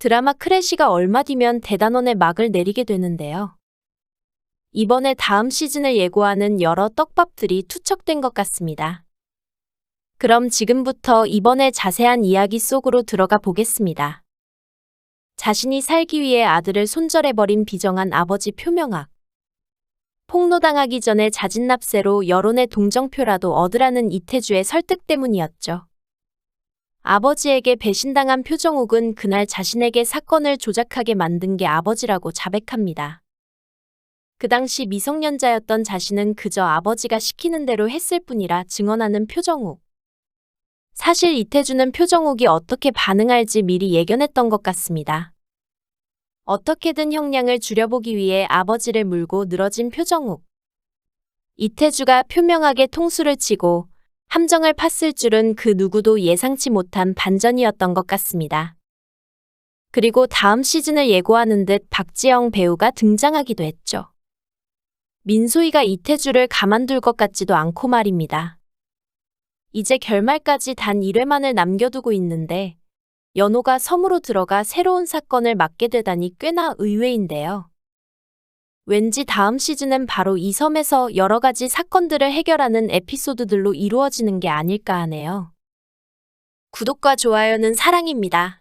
드라마 크래시가 얼마 뒤면 대단원의 막을 내리게 되는데요. 이번에 다음 시즌을 예고하는 여러 떡밥들이 투척된 것 같습니다. 그럼 지금부터 이번에 자세한 이야기 속으로 들어가 보겠습니다. 자신이 살기 위해 아들을 손절해버린 비정한 아버지 표명학. 폭로당하기 전에 자진납세로 여론의 동정표라도 얻으라는 이태주의 설득 때문이었죠. 아버지에게 배신당한 표정욱은 그날 자신에게 사건을 조작하게 만든 게 아버지라고 자백합니다. 그 당시 미성년자였던 자신은 그저 아버지가 시키는 대로 했을 뿐이라 증언하는 표정욱. 사실 이태주는 표정욱이 어떻게 반응할지 미리 예견했던 것 같습니다. 어떻게든 형량을 줄여보기 위해 아버지를 물고 늘어진 표정욱. 이태주가 표명하게 통수를 치고 함정을 팠을 줄은 그 누구도 예상치 못한 반전이었던 것 같습니다. 그리고 다음 시즌을 예고하는 듯 박지영 배우가 등장하기도 했죠. 민소희가 이태주를 가만둘 것 같지도 않고 말입니다. 이제 결말까지 단 1회만을 남겨두고 있는데 연호가 섬으로 들어가 새로운 사건을 맡게 되다니 꽤나 의외인데요. 왠지 다음 시즌은 바로 이 섬에서 여러 가지 사건들을 해결하는 에피소드들로 이루어지는 게 아닐까 하네요. 구독과 좋아요는 사랑입니다.